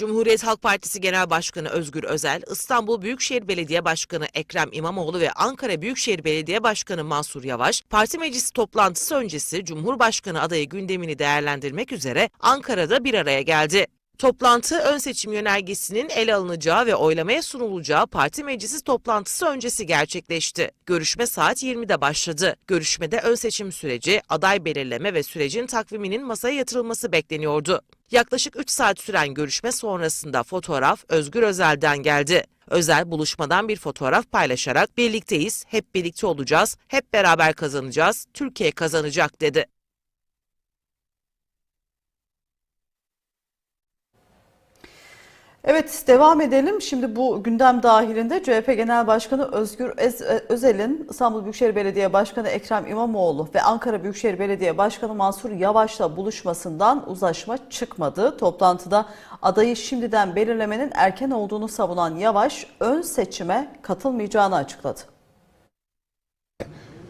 Cumhuriyet Halk Partisi Genel Başkanı Özgür Özel, İstanbul Büyükşehir Belediye Başkanı Ekrem İmamoğlu ve Ankara Büyükşehir Belediye Başkanı Mansur Yavaş, parti meclisi toplantısı öncesi Cumhurbaşkanı adayı gündemini değerlendirmek üzere Ankara'da bir araya geldi. Toplantı ön seçim yönergesinin ele alınacağı ve oylamaya sunulacağı parti meclisi toplantısı öncesi gerçekleşti. Görüşme saat 20'de başladı. Görüşmede ön seçim süreci, aday belirleme ve sürecin takviminin masaya yatırılması bekleniyordu. Yaklaşık 3 saat süren görüşme sonrasında fotoğraf Özgür Özel'den geldi. Özel buluşmadan bir fotoğraf paylaşarak birlikteyiz, hep birlikte olacağız, hep beraber kazanacağız, Türkiye kazanacak dedi. Evet devam edelim. Şimdi bu gündem dahilinde CHP Genel Başkanı Özgür Özel'in İstanbul Büyükşehir Belediye Başkanı Ekrem İmamoğlu ve Ankara Büyükşehir Belediye Başkanı Mansur Yavaş'la buluşmasından uzlaşma çıkmadı. Toplantıda adayı şimdiden belirlemenin erken olduğunu savunan Yavaş ön seçime katılmayacağını açıkladı.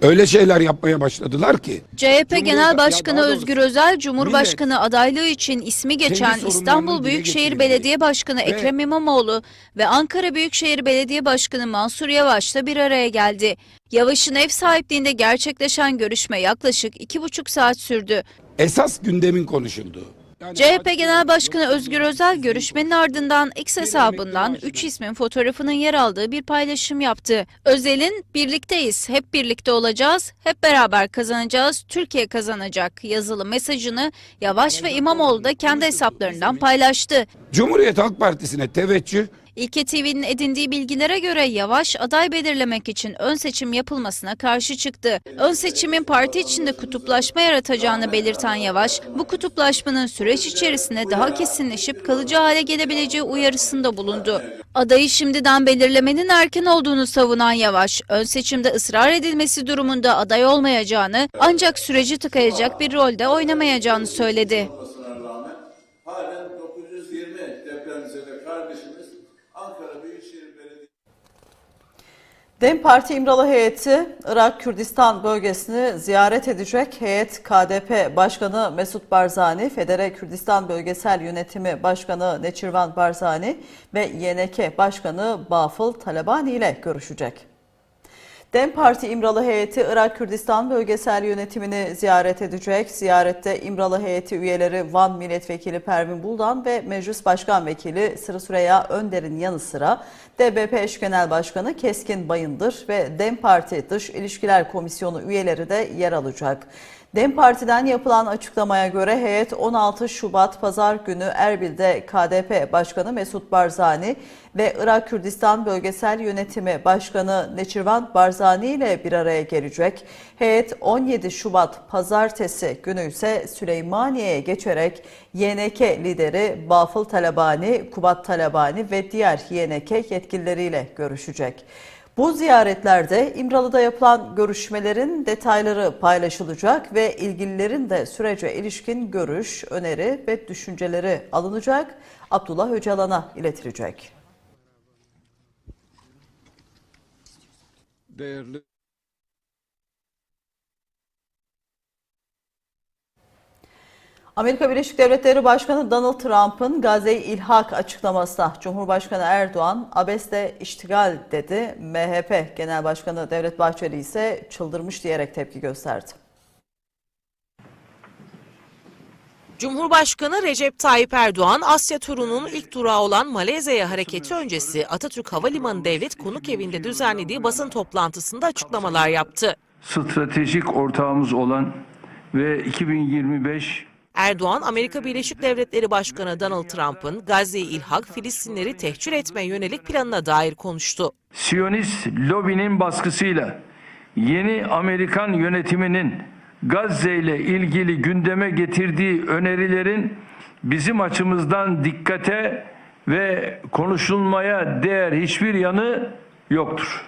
Öyle şeyler yapmaya başladılar ki. CHP Genel Başkanı Özgür Özel, Cumhurbaşkanı adaylığı için ismi geçen İstanbul Büyükşehir. Belediye Başkanı Ve- Ekrem İmamoğlu ve Ankara Büyükşehir Belediye Başkanı Mansur Yavaş'la bir araya geldi. Yavaş'ın ev sahipliğinde gerçekleşen görüşme yaklaşık iki buçuk saat sürdü. Esas gündemin konuşulduğu. CHP Genel Başkanı Özgür Özel görüşmenin ardından X hesabından 3 ismin fotoğrafının yer aldığı bir paylaşım yaptı. Özel'in birlikteyiz, hep birlikte olacağız, hep beraber kazanacağız, Türkiye kazanacak yazılı mesajını Yavaş ve İmamoğlu da kendi hesaplarından paylaştı. Cumhuriyet Halk Partisi'ne teveccüh İlke TV'nin edindiği bilgilere göre Yavaş aday belirlemek için ön seçim yapılmasına karşı çıktı. Ön seçimin parti içinde kutuplaşma yaratacağını belirten Yavaş, bu kutuplaşmanın süreç içerisinde daha kesinleşip kalıcı hale gelebileceği uyarısında bulundu. Adayı şimdiden belirlemenin erken olduğunu savunan Yavaş, ön seçimde ısrar edilmesi durumunda aday olmayacağını ancak süreci tıkayacak bir rolde oynamayacağını söyledi. DEM Parti İmralı heyeti Irak Kürdistan bölgesini ziyaret edecek. Heyet KDP Başkanı Mesut Barzani, Federe Kürdistan Bölgesel Yönetimi Başkanı Neçirvan Barzani ve YNK Başkanı Bafıl Talabani ile görüşecek. DEM Parti İmralı heyeti Irak Kürdistan bölgesel yönetimini ziyaret edecek. Ziyarette İmralı heyeti üyeleri Van Milletvekili Pervin Buldan ve Meclis Başkan Vekili Sırı Süreyya Önder'in yanı sıra DBP eş genel başkanı Keskin Bayındır ve DEM Parti Dış İlişkiler Komisyonu üyeleri de yer alacak. DEM Parti'den yapılan açıklamaya göre heyet 16 Şubat Pazar günü Erbil'de KDP Başkanı Mesut Barzani ve Irak Kürdistan Bölgesel Yönetimi Başkanı Neçirvan Barzani ile bir araya gelecek. Heyet 17 Şubat Pazartesi günü ise Süleymaniye'ye geçerek YNK lideri Bafıl Talabani, Kubat Talabani ve diğer YNK yetkilileriyle görüşecek. Bu ziyaretlerde İmralı'da yapılan görüşmelerin detayları paylaşılacak ve ilgililerin de sürece ilişkin görüş, öneri ve düşünceleri alınacak, Abdullah Öcalan'a iletilecek. değerli Amerika Birleşik Devletleri Başkanı Donald Trump'ın Gazze-i İlhak açıklamasına Cumhurbaşkanı Erdoğan abesle iştigal dedi. MHP Genel Başkanı Devlet Bahçeli ise çıldırmış diyerek tepki gösterdi. Cumhurbaşkanı Recep Tayyip Erdoğan, Asya turunun ilk durağı olan Malezya'ya hareketi öncesi Atatürk Havalimanı Devlet Konuk Evi'nde düzenlediği basın toplantısında açıklamalar yaptı. stratejik ortağımız olan ve 2025 Erdoğan, Amerika Birleşik Devletleri Başkanı Donald Trump'ın Gazze-i İlhak, Filistinleri tehcir etmeye yönelik planına dair konuştu. Siyonist lobinin baskısıyla yeni Amerikan yönetiminin Gazze ile ilgili gündeme getirdiği önerilerin bizim açımızdan dikkate ve konuşulmaya değer hiçbir yanı yoktur.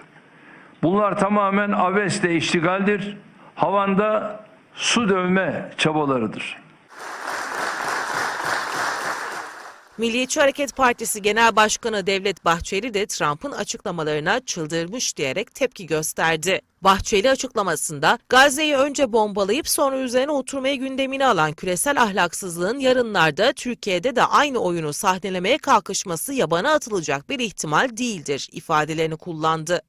Bunlar tamamen abesle iştigaldir, havanda su dövme çabalarıdır. Milliyetçi Hareket Partisi Genel Başkanı Devlet Bahçeli de Trump'ın açıklamalarına çıldırmış diyerek tepki gösterdi. Bahçeli açıklamasında Gazze'yi önce bombalayıp sonra üzerine oturmayı gündemine alan küresel ahlaksızlığın yarınlarda Türkiye'de de aynı oyunu sahnelemeye kalkışması yabana atılacak bir ihtimal değildir ifadelerini kullandı.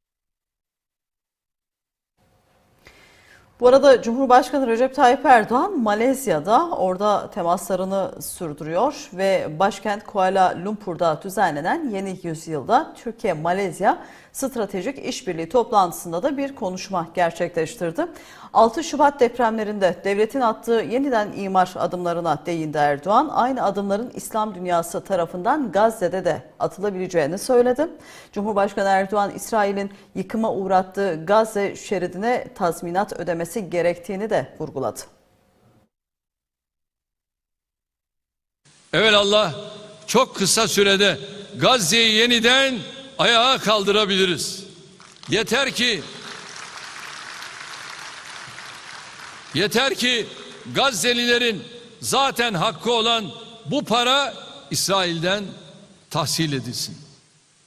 Bu arada Cumhurbaşkanı Recep Tayyip Erdoğan Malezya'da orada temaslarını sürdürüyor ve başkent Kuala Lumpur'da düzenlenen yeni yüzyılda Türkiye-Malezya stratejik işbirliği toplantısında da bir konuşma gerçekleştirdi. 6 Şubat depremlerinde devletin attığı yeniden imar adımlarına değindi Erdoğan. Aynı adımların İslam dünyası tarafından Gazze'de de atılabileceğini söyledi. Cumhurbaşkanı Erdoğan İsrail'in yıkıma uğrattığı Gazze şeridine tazminat ödemesi gerektiğini de vurguladı. Evelallah çok kısa sürede Gazze'yi yeniden ayağa kaldırabiliriz. Yeter ki yeter ki Gazze'lilerin zaten hakkı olan bu para İsrail'den tahsil edilsin.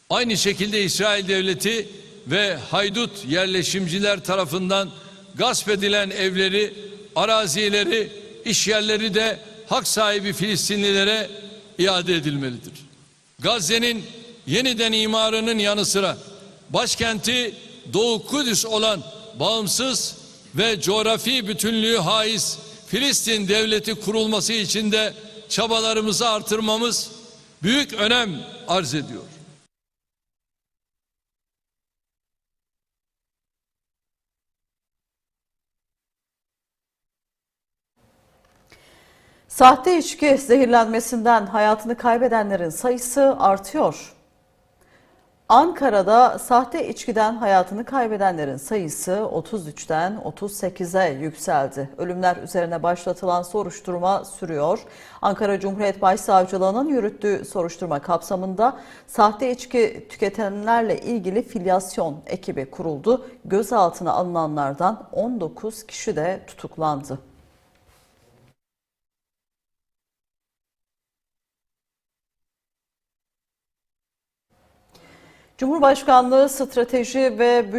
Aynı şekilde İsrail devleti ve haydut yerleşimciler tarafından gasp edilen evleri, arazileri, iş yerleri de hak sahibi Filistinlilere iade edilmelidir. Gazze'nin yeniden imarının yanı sıra başkenti Doğu Kudüs olan bağımsız ve coğrafi bütünlüğü haiz Filistin devleti kurulması için de çabalarımızı artırmamız büyük önem arz ediyor. Sahte içki zehirlenmesinden hayatını kaybedenlerin sayısı artıyor. Ankara'da sahte içkiden hayatını kaybedenlerin sayısı 33'ten 38'e yükseldi. Ölümler üzerine başlatılan soruşturma sürüyor. Ankara Cumhuriyet Başsavcılığı'nın yürüttüğü soruşturma kapsamında sahte içki tüketenlerle ilgili filyasyon ekibi kuruldu. Gözaltına alınanlardan 19 kişi de tutuklandı. Cumhurbaşkanlığı Strateji ve Bütçe